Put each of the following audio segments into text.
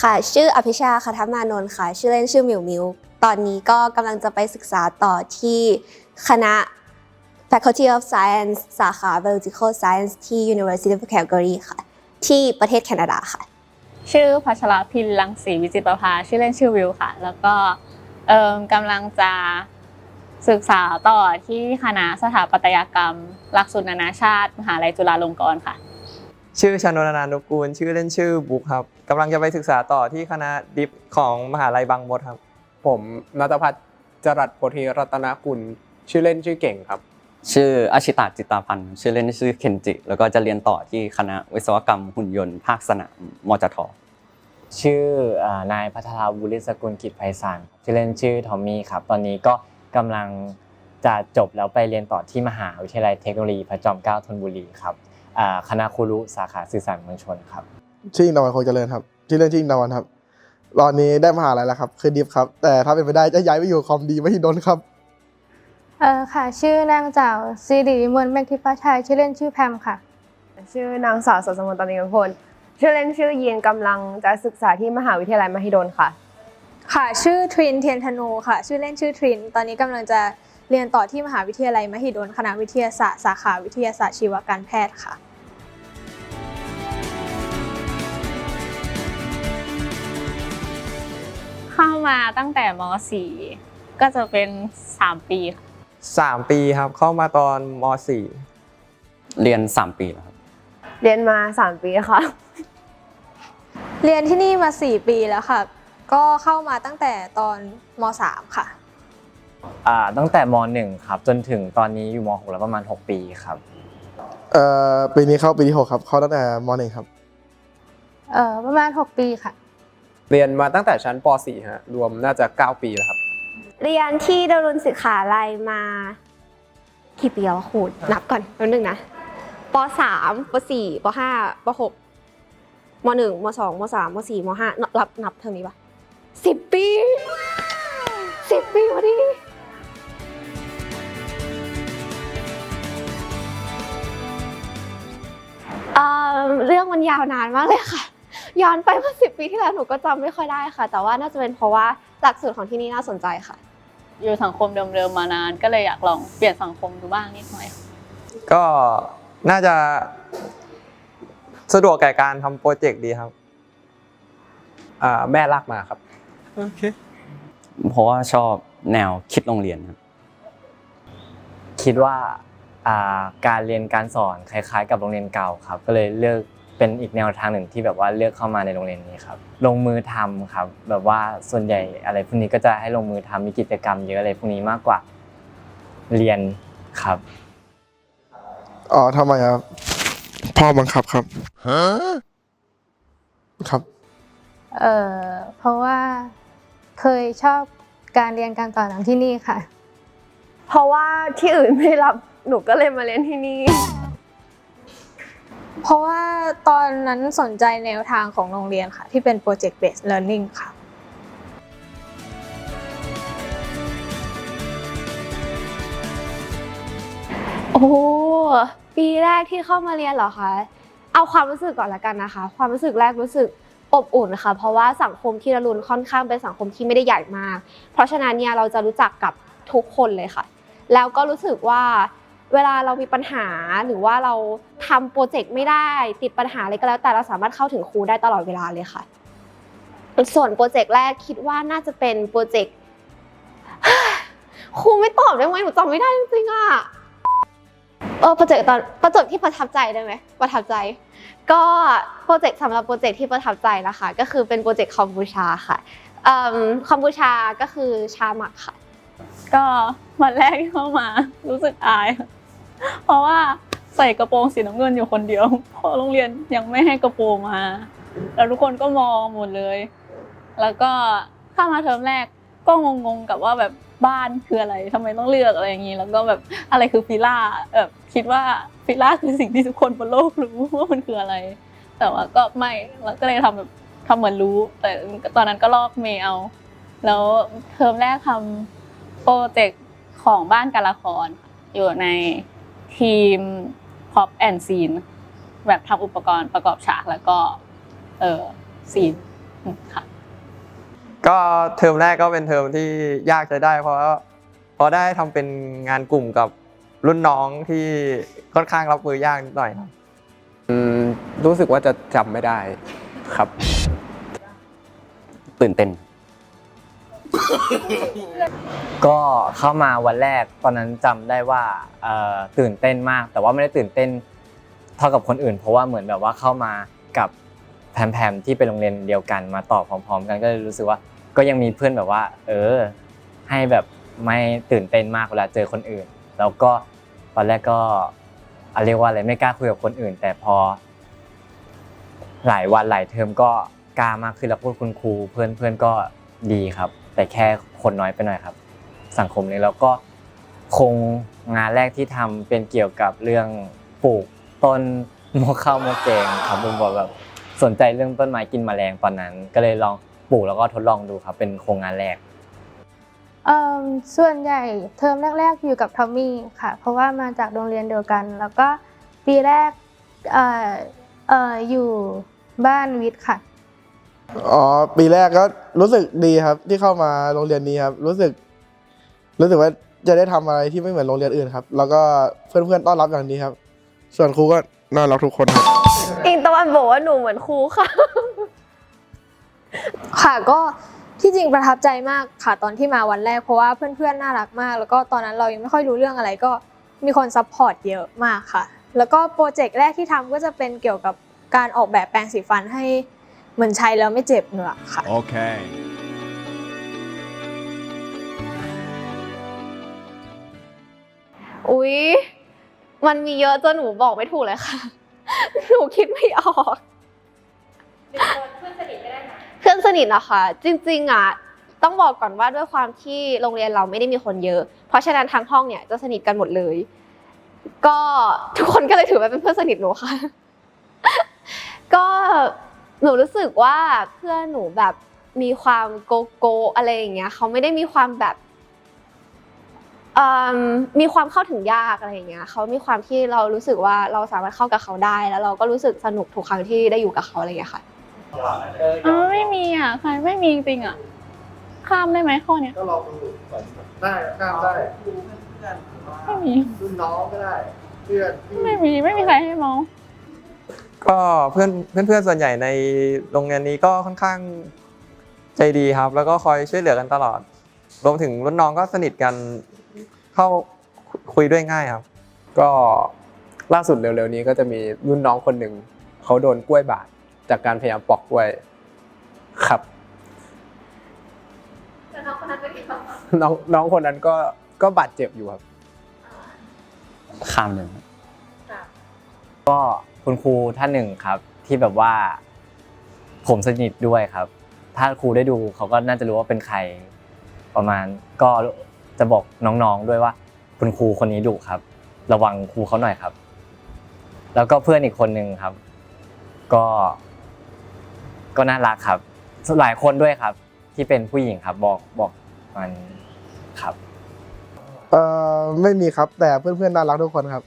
ค่ะ ชื่ออภิชาคทัมานนท์ค่ะ ชื่อเล่นชื่อมิวมิว ตอนนี้ก็กำลังจะไปศึกษาต่อที่คณะ Faculty of Science สาขา Biological Science ที่ University of Calgary ค่ะ ที่ประเทศแคนาดาค่ะ ชื่อพัชรพินลังสีวิจิตรประภา ชื่อเล่นชื่อวิวค่ะ แล้วก็กำลังจะศึกษาต่อที่คณะสถาปัตยกรรม หลักสูตรนานาชาติ มหาลัยจุฬาลงกรณ์ค่ะ ชื่อชานนท์อนานุกูล ชื่อเล่นชื่อบุ๊คครับกำลังจะไปศึกษาต่อที่คณะดิฟของมหาลัยบางมดครับ ผมนัทพัฒน์จรัสโพธิรัตนกุล ชื่อเล่นชื่อเก่งครับ ชื่ออาชิตาจิตตาพันธ์ชื่อเล่นชื่อเคนจิ แล้วก็จะเรียนต่อที่คณะวิศวกรรมหุ่นยนต์ภาคสนามมจทชื่ออ่านายพัทราบุริสกุลกิจไพศาลครับชื่อเล่นชื่อทอมมี่ครับ ตอนนี้ก็กำลังจะจบแล้วไปเรียนต่อที่มหาวิทยาลัยเทคโนโลยีพระจอมเกล้าธนบุรีครับอ่า คณะครูรุสาขาสื่อสารมวลชนครับชื่ออิงดาวันคงเจริญครับชื่อเล่นชื่ออิงดาวันครับตอนนี้ได้มหาลัยแล้วครับ คือดิฟครับ แต่ถ้าเป็นไปได้จะย้ายไปอยู่คอมดีไม่ที่นนท์ครับเออค่ะ ชื่อนางสาวสิริวิมลเมฆทิพย์ชัยชื่อเล่นชื่อแพมค่ะ ชื่อนางสาวสดสมนตนิกพลชื่อเล่นชื่อยีนกำลังจะศึกษาที่มหาวิทยาลัยมหิดลค่ะ ค่ะ ชื่อทรินเทียนธนูค่ะ ชื่อเล่นชื่อทริน ตอนนี้กำลังจะ เรียนต่อที่มหาวิทยาลัยมหิดลคณะวิทยาศาสตร์สาขาวิทยาศาสตร์ชีวการแพทย์ค่ะเข้ามาตั้งแต่ม .4 ก็จะเป็น 3 ปีค่ะ3 ปีครับเข้ามาตอนมเรียน 3 ปีแล้วครับ เรียนมา 3 ปีค่ะ เรียนที่นี่มา 4 ปีแล้วค่ะ ก็เข้ามาตั้งแต่ตอนม .3 ค่ะ อ่าตั้งแต่ม .1 ครับ จนถึงตอนนี้อยู่ม .6 แล้วประมาณ 6 ปีครับ เอ่อปีนี้เข้าปีที่หกครับ เข้าตั้งแต่มหนึ่งครับ เออประมาณ 6 ปีค่ะ เรียนมาตั้งแต่ชั้นป .4 ฮะรวมน่าจะ 9 ปีแล้วครับ เรียนที่ดารุณศึกษาลัยมากี่ปีแล้วอะคูณนับก่อนแป๊บนึงนะปสามปสี่ปห้าปหกมหนึ่งมสองมสามมสี่มห้านับนับเทอมนี้ปะสิบปีสิบปีพอดี เอ่อเรื่องมันยาวนานมากเลยค่ะ ย้อนไปเมื่อสิบปีที่แล้วหนูก็จำไม่ค่อยได้ค่ะ แต่ว่าน่าจะเป็นเพราะว่าหลักสูตรของที่นี่น่าสนใจค่ะ อยู่สังคมเดิมๆมานาน ก็เลยอยากลองเปลี่ยนสังคมดูบ้างนิดหน่อยค่ะ .4 ก็น่าจะสะดวกแก่การทำโปรเจกต์ดีครับอ่าแม่ลากมาครับเพราะว่าชอบแนวคิดโรงเรียนครับคิดว่าอ่า การเรียนการสอนคล้ายๆ กับโรงเรียนเก่าครับ ก็เลยเลือกเป็นอีกแนวทางหนึ่งที่แบบว่าเลือกเข้ามาในโรงเรียนนี้ครับ ลงมือทำครับ แบบว่าส่วนใหญ่อะไรพวกนี้ก็จะให้ลงมือทำมีกิจกรรมเยอะอะไรพวกนี้มากกว่าเรียนครับ อ๋อทำไมครับ พ่อบังคับครับครับ เออเพราะว่าเคยชอบการเรียนการสอนของที่นี่ค่ะ เพราะว่าที่อื่นไม่รับ หนูก็เลยมาเรียนที่นี่ เพราะว่าตอนนั้นสนใจแนวทางของโรงเรียนค่ะ ที่เป็น project based learning ค่ะ โอ้โหปีแรกที่เข้ามาเรียนเหรอคะ เอาความรู้สึกก่อนละกันนะคะ ความรู้สึกแรกรู้สึกอบอุ่นค่ะ เพราะว่าสังคมที่ระลุนค่อนข้างเป็นสังคมที่ไม่ได้ใหญ่มาก เพราะฉะนั้นเนี่ยเราจะรู้จักกับทุกคนเลยค่ะ แล้วก็รู้สึกว่า เวลาเรามีปัญหาหรือว่าเราทำโปรเจกต์ไม่ได้ ติดปัญหาอะไรก็แล้ว แต่เราสามารถเข้าถึงครูได้ตลอดเวลาเลยค่ะ ส่วนโปรเจกต์แรกคิดว่าน่าจะเป็นโปรเจกต์ ครูไม่ตอบได้ไหมหนูจำไม่ได้จริงๆอะเออโปรเจกต์ตอนโปรเจกต์ที่ประทับใจได้ไหมประทับใจ ก็โปรเจกต์สำหรับโปรเจกต์ที่ประทับใจนะคะ ก็คือเป็นโปรเจกต์คอมบูชาค่ะคอมบูชาก็คือชาหมักค่ะ ก็วันแรกที่เข้ามารู้สึกอายค่ะ เพราะว่าใส่กระโปรงสีน้ำเงินอยู่คนเดียวเพราะโรงเรียนยังไม่ให้กระโปรงมาแล้วทุกคนก็มองหมดเลย แล้วก็เข้ามาเทอมแรกก็งงๆกับว่าแบบบ้านคืออะไรทำไมต้องเลือกอะไรอย่างนี้ แล้วก็แบบอะไรคือฟิล่าแบบคิดว่าฟิล่าคือสิ่งที่ทุกคนบนโลกรู้ว่ามันคืออะไร แต่ว่าก็ไม่แล้วก็เลยทำแบบทำเหมือนรู้ แต่ตอนนั้นก็ลอกเมย์เอา แล้วเทอมแรกทำโปรเจกต์ของบ้านการละครอยู่ใน ทีม pop and scene แบบทำอุปกรณ์ประกอบฉากแล้วก็เออซีนค่ะก็เทอมแรกก็เป็นเทอมที่ยากใช้ได้ เพราะเพราะได้ทำเป็นงานกลุ่มกับรุ่นน้องที่ค่อนข้างรับมือยากนิดหน่อยครับอืมรู้สึกว่าจะจำไม่ได้ครับ ตื่นเต้น ก็เข้ามาวันแรกตอนนั้นจำได้ว่าเอ่อตื่นเต้นมาก แต่ว่าไม่ได้ตื่นเต้นเท่ากับคนอื่น เพราะว่าเหมือนแบบว่าเข้ามากับแพมๆที่เป็นโรงเรียนเดียวกันมาต่อพร้อม ๆ กันก็เลยรู้สึกว่าก็ยังมีเพื่อนแบบว่า เออ ให้แบบไม่ตื่นเต้นมากเวลาเจอคนอื่น แล้วก็ตอนแรกก็อะเรียกว่าอะไรไม่กล้าคุยกับคนอื่น แต่พอ หลายวันหลายเทอมก็กล้ามากขึ้นแล้วพูดคุณครูเพื่อนเพื่อนก็ดีครับ แต่แค่คนน้อยไปหน่อยครับ สังคมนี้แล้วก็คงงานแรกที่ทำเป็นเกี่ยวกับเรื่องปลูกต้นมะข้าวมะแกงครับผมบอกแบบสนใจเรื่องต้นไม้กินแมลงตอนนั้น ก็เลยลองปลูกแล้วก็ทดลองดูครับเป็นโครงงานแรกเอ่อส่วนใหญ่เทอมแรก ๆ อยู่กับทอมมี่ค่ะ เพราะว่ามาจากโรงเรียนเดียวกัน แล้วก็ปีแรกเอ่อเอ่ออยู่บ้านวิทย์ค่ะ อ๋อปีแรกก็รู้สึกดีครับ ที่เข้ามาโรงเรียนนี้ครับ รู้สึก รู้สึกว่าจะได้ทำอะไรที่ไม่เหมือนโรงเรียนอื่นครับ แล้วก็เพื่อนๆต้อนรับอย่างดีครับ ส่วนครูก็น่ารักทุกคนครับ อิงตะวันบอกว่าหนูเหมือนครูค่ะ ค่ะก็ที่จริงประทับใจมากค่ะตอนที่มาวันแรกเพราะว่าเพื่อนๆน่ารักมาก แล้วก็ตอนนั้นเรายังไม่ค่อยรู้เรื่องอะไรก็มีคนซัพพอร์ตเยอะมากค่ะ แล้วก็โปรเจกต์แรกที่ทำก็จะเป็นเกี่ยวกับการออกแบบแปรงสีฟันให้เห มือนใช้แล้วไม่เจ็บเหงือกค่ะ Okay. อุ๊ย มันมีเยอะจนหนูบอกไม่ถูกเลยค่ะ หนูคิดไม่ออกเพื่อนสนิทก็ได้นะเพื่อนสนิทนะคะ จริงๆอะ ต้องบอกก่อนว่าด้วยความที่โรงเรียนเราไม่ได้มีคนเยอะ เพราะฉะนั้นทั้งห้องเนี่ยจะสนิทกันหมดเลย ก็ทุกคนก็เลยถือว่าเป็นเพื่อนสนิทหนูค่ะ ก็ หนูรู้สึกว่าเพื่อนหนูแบบมีความโกโก้อะไรอย่างเงี้ยเขาไม่ได้มีความแบบเอิ่มมีความเข้าถึงยากอะไรอย่างเงี้ยเขามีความที่เรารู้สึกว่าเราสามารถเข้ากับเขาได้ แล้วเราก็รู้สึกสนุกทุกครั้งที่ได้อยู่กับเขาอะไรอย่างเงี้ยค่ะอ๋อไม่มีอะใครไม่มีจริงๆอะข้ามได้ไหมข้อเนี้ยก็ลองดูได้ข้ามได้ไม่มีรุ่นน้องก็ได้เพื่อนไม่มีไม่มีใครให้มอง ก็เพื่อนเพื่อนๆส่วนใหญ่ในโรงเรียนนี้ก็ค่อนข้างใจดีครับ แล้วก็คอยช่วยเหลือกันตลอด รวมถึงรุ่นน้องก็สนิทกันเข้าคุยด้วยง่ายครับ ก็ล่าสุดเร็วๆนี้ก็จะมีรุ่นน้องคนหนึ่งเขาโดนกล้วยบาดจากการพยายามปอกกล้วยครับน้องน้องคนนั้นก็ก็บาดเจ็บอยู่ครับข้ามเลยก็ คุณครูท่านหนึ่งครับ ที่แบบว่า ผมสนิทด้วยครับ ถ้าครูได้ดูเขาก็น่าจะรู้ว่าเป็นใคร ประมาณก็จะบอกน้องๆด้วยว่า คุณครูคนนี้ดุครับ ระวังครูเขาหน่อยครับ แล้วก็เพื่อนอีกคนหนึ่งครับ ก็ ก็น่ารักครับหลายคนด้วยครับ ที่เป็นผู้หญิงครับบอกบอกมันครับเอ่อไม่มีครับแต่เพื่อนๆน่ารักทุกคนครับ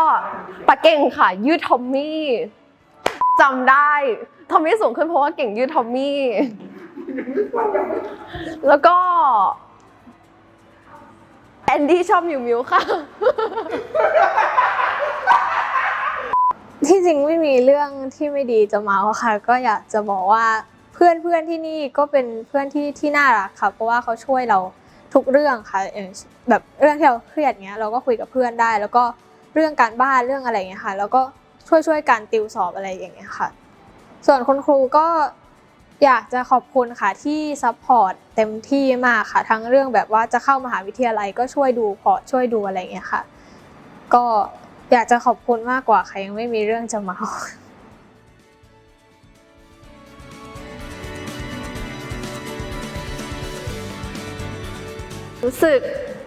ก็ปะเก่งค่ะ ยืดทอมมี่จำได้ทอมมี่สูงขึ้นเพราะว่าเก่งยืดทอมมี่ แล้วก็แอนดี้ชอบมิวมิวค่ะ ที่จริงไม่มีเรื่องที่ไม่ดีจะเมาค่ะ ก็อยากจะบอกว่าเพื่อนเพื่อนที่นี่ก็เป็นเพื่อนที่ที่น่ารักค่ะ เพราะว่าเขาช่วยเราทุกเรื่องค่ะแบบเรื่องที่เราเครียดเงี้ยเราก็คุยกับเพื่อนได้ แล้วก็ เรื่องการบ้านเรื่องอะไรเงี้ยค่ะ แล้วก็ช่วยช่วยการติวสอบอะไรอย่างเงี้ยค่ะ ส่วนคุณครูก็อยากจะขอบคุณค่ะที่ซัพพอร์ตเต็มที่มากค่ะ ทั้งเรื่องแบบว่าจะเข้ามหาวิทยาลัยก็ช่วยดูพอร์ตช่วยดูอะไรอย่างเงี้ยค่ะ ก็อยากจะขอบคุณมากกว่าค่ะยังไม่มีเรื่องจะเมารู้สึก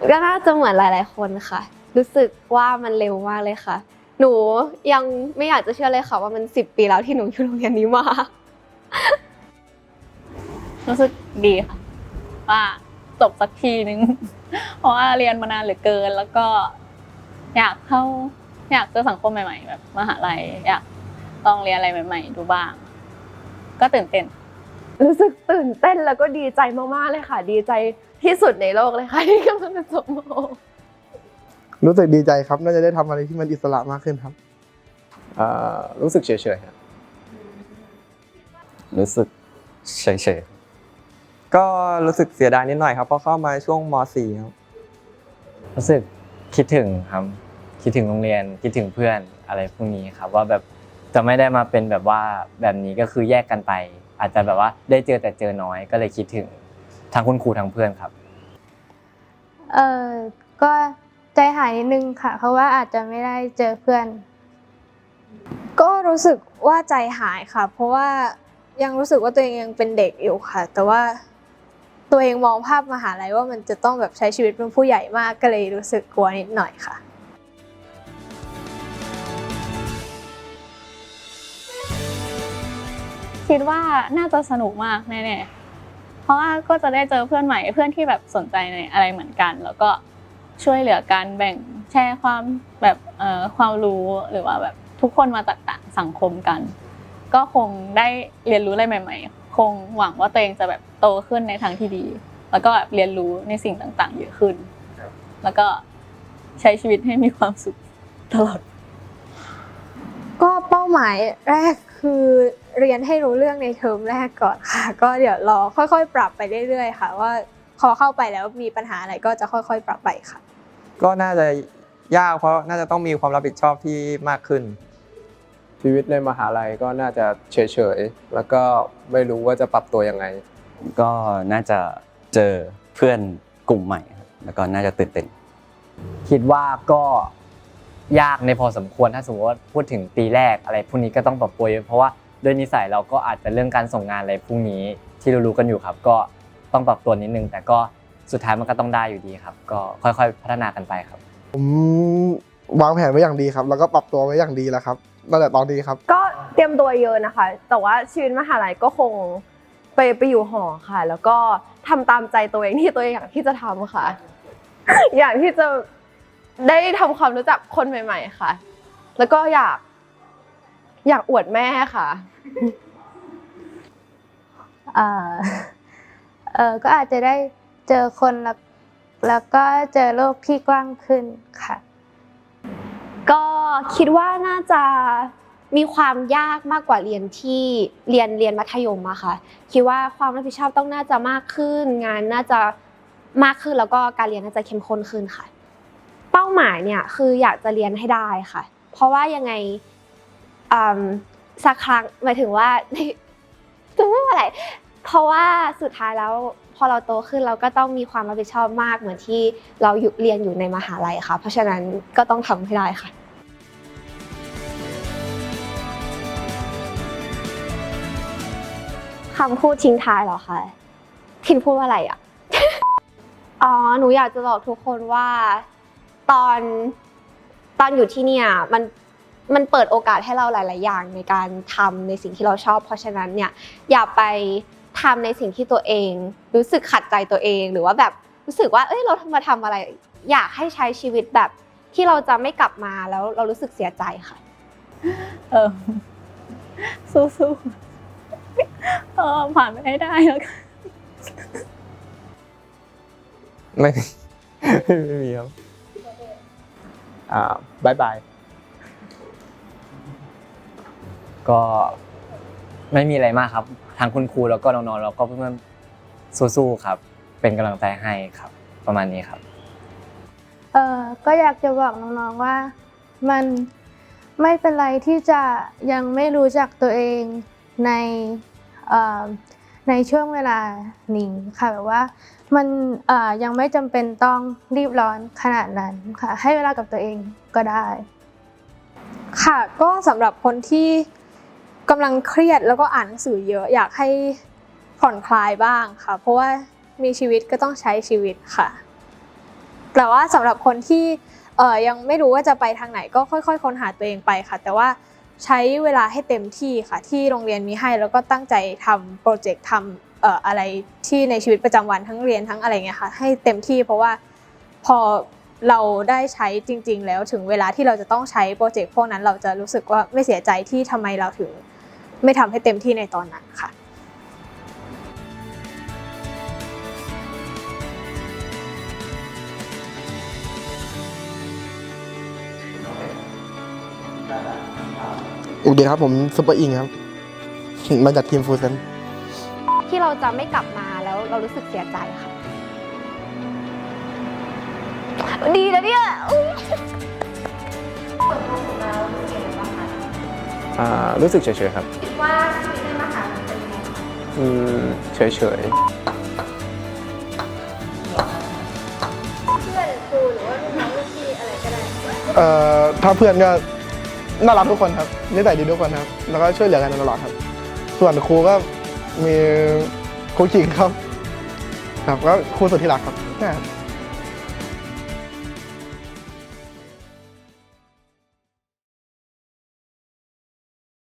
ก็น่าจะเหมือนหลาย ๆ คนค่ะ รู้สึกว่ามันเร็วมากเลยค่ะ หนูยังไม่อยากจะเชื่อเลยค่ะว่ามันสิบปีแล้วที่หนูอยู่โรงเรียนนี้มา รู้สึกดีค่ะ ว่าจบสักทีนึง เพราะว่าเรียนมานานเหลือเกิน แล้วก็ อยากเข้า อยากเจอสังคมใหม่ ๆ แบบมหาลัยอยากลองเรียนอะไรใหม่ ๆ ดูบ้าง ก็ตื่นเต้น รู้สึกตื่นเต้นแล้วก็ดีใจมากๆเลยค่ะ ดีใจที่สุดในโลกเลยค่ะที่กำลังจะจบม รู้สึกดีใจครับน่าจะได้ทำอะไรที่มันอิสระมากขึ้นครับเอ่อรู้สึกเฉยๆครับรู้สึกเฉยก็รู้สึกเสียดายนิดหน่อยครับเพราะเข้ามาช่วงม .4 ครับรู้สึกคิดถึงครับ คิดถึงโรงเรียนคิดถึงเพื่อนอะไรพวกนี้ครับว่าแบบจะไม่ได้มาเป็นแบบว่าแบบนี้ก็คือแยกกันไป อาจจะแบบว่าได้เจอแต่เจอน้อยก็เลยคิดถึงทั้งคุณครูทั้งเพื่อนครับ เออก็ ใจหายนิดนึงค่ะ เพราะว่าอาจจะไม่ได้เจอเพื่อน ก็รู้สึกว่าใจหายค่ะ เพราะว่ายังรู้สึกว่าตัวเองยังเป็นเด็กอยู่ค่ะ แต่ว่าตัวเองมองภาพมหาลัยว่ามันจะต้องแบบใช้ชีวิตเป็นผู้ใหญ่มากก็เลยรู้สึกกลัวนิดหน่อยค่ะคิดว่าน่าจะสนุกมากแน่ๆ เพราะว่าก็จะได้เจอเพื่อนใหม่เพื่อนที่แบบสนใจในอะไรเหมือนกัน แล้วก็ ช่วยเหลือกันแบ่งแชร์ความแบบเอ่อความรู้หรือว่าแบบทุกคนมาจากต่างสังคมกัน ก็คงได้เรียนรู้อะไรใหม่ ๆ คงหวังว่าตัวเองจะแบบโตขึ้นในทางที่ดี แล้วก็แบบเรียนรู้ในสิ่งต่างๆ เยอะขึ้น แล้วก็ใช้ชีวิตให้มีความสุขตลอด ก็เป้าหมายแรกคือเรียนให้รู้เรื่องในเทอมแรกก่อนค่ะ ก็เดี๋ยวรอค่อยๆ ปรับไปเรื่อยๆ ค่ะ ว่าพอเข้าไปแล้วมีปัญหาอะไรก็จะค่อย ๆ ปรับไปค่ะ ก็น่าจะยากเพราะน่าจะต้องมีความรับผิดชอบที่มากขึ้น ชีวิตในมหาลัยก็น่าจะเฉยๆ แล้วก็ไม่รู้ว่าจะปรับตัวยังไงๆก็น่าจะเจอเพื่อนกลุ่มใหม่ครับแล้วก็น่าจะตื่นเต้น คิดว่าก็ยากในพอสมควรถ้าสมมติว่าพูดถึงปีแรกอะไรพวกนี้ก็ต้องปรับตัวเยอะเพราะว่าด้วยนิสัยเราก็อาจจะเรื่องการส่งงานอะไรพวกนี้ที่รู้ๆกันอยู่ครับ ก็ต้องปรับตัวนิดนึง แต่ก็ สุดท้ายมันก็ต้องได้อยู่ดีครับ ก็ค่อยๆ พัฒนากันไปครับ ผมวางแผนไว้อย่างดีครับ แล้วก็ปรับตัวไว้อย่างดีแล้วครับตั้งแต่ตอนนี้ครับ ก็เตรียมตัวเยอะนะคะ แต่ว่าชีวิตมหาลัยก็คงไปไปอยู่หอค่ะ แล้วก็ทำตามใจตัวเองที่ตัวเองอยากที่จะทำค่ะ อยากที่จะได้ทำความรู้จักคนใหม่ ๆ ค่ะ แล้วก็อยาก อยากอวดแม่ค่ะ เอ่อเออก็อาจจะได้ เจอคนแล้วแล้วก็เจอโลกที่กว้างขึ้นค่ะ ก็คิดว่าน่าจะมีความยากมากกว่าเรียนที่เรียนเรียนมัธยมอะค่ะ คิดว่าความรับผิดชอบต้องน่าจะมากขึ้น งานน่าจะมากขึ้นแล้วก็การเรียนน่าจะเข้มข้นขึ้นค่ะ เป้าหมายเนี่ยคืออยากจะเรียนให้ได้ค่ะ เพราะว่ายังไงสักครั้งหมายถึงว่าจะไม่ว่าอะไร เพราะว่าสุดท้ายแล้วพอเราโตขึ้นเราก็ต้องมีความรับผิดชอบมากเหมือนที่เราอยู่เรียนอยู่ในมหาลัยค่ะ เพราะฉะนั้นก็ต้องทำให้ได้ค่ะคำพูดทิ้งท้ายเหรอคะทินพูดว่าอะไรอะ อ๋อ หนูอยากจะบอกทุกคนว่าตอนตอนอยู่ที่เนี่ยมันมันเปิดโอกาสให้เราหลาย ๆ อย่างในการทำในสิ่งที่เราชอบ เพราะฉะนั้นเนี่ยอย่าไป ทำในสิ่งที่ตัวเอง รู้สึกขัดใจตัวเอง หรือว่าแบบรู้สึกว่า เอ้ยเรามาทำอะไร อยากให้ใช้ชีวิตแบบที่เราจะไม่กลับมาแล้วเรารู้สึกเสียใจค่ะ เออสู้ๆเออผ่านไปให้ได้แล้วกันไม่ไม่มีครับอ่าบายบาย ก็ ไม่มีอะไรมากครับ ทางคุณครูแล้วก็น้องๆแล้วก็เพื่อนๆสู้ๆครับ เป็นกำลังใจให้ครับ ประมาณนี้ครับ เออก็อยากจะบอกน้องๆว่ามันไม่เป็นไรที่จะยังไม่รู้จักตัวเองในเอ่อในช่วงเวลานี้ค่ะแบบว่ามันเอ่อยังไม่จำเป็นต้องรีบร้อนขนาดนั้นค่ะให้เวลากับตัวเองก็ได้ ค่ะก็สำหรับคนที่ กำลังเครียดแล้วก็อ่านหนังสือเยอะอยากให้ผ่อนคลายบ้างค่ะ เพราะว่ามีชีวิตก็ต้องใช้ชีวิตค่ะ แต่ว่าสำหรับคนที่เอ่อยังไม่รู้ว่าจะไปทางไหนก็ค่อย ๆ ค้นหาตัวเองไปค่ะ แต่ว่าใช้เวลาให้เต็มที่ค่ะ ที่โรงเรียนมีให้แล้วก็ตั้งใจทำโปรเจกต์ทำเอ่ออะไรที่ในชีวิตประจำวันทั้งเรียนทั้งอะไรเงี้ยค่ะ ให้เต็มที่เพราะว่าพอเราได้ใช้จริง ๆ แล้วถึงเวลาที่เราจะต้องใช้โปรเจกต์พวกนั้นเราจะรู้สึกว่าไม่เสียใจที่ทำไมเราถึง ไม่ทำให้เต็มที่ในตอนนั้นค่ะสวัสดีครับผมซุปเปอร์อิงครับ มาจากทีมฟูเซนที่เราจะไม่กลับมาแล้วเรารู้สึกเสียใจค่ะ ดีนะเนี่ยอุ๊ยอ่า รู้สึกเฉยๆครับ คิดว่าชีวิตในมหาลัยเป็นยังไงคะอืมเฉยเพื่อนครูหรือว่ารุ่นน้องรุ่นพี่อะไรก็ได้เอ่อถ้าเพื่อนก็น่ารักทุกคนครับนิสัยดีทุกคนครับ แล้วก็ช่วยเหลือกันตลอดครับ ส่วนครูก็มีครูจริงครับ ครับก็ครูสุดที่รักครับนะครับ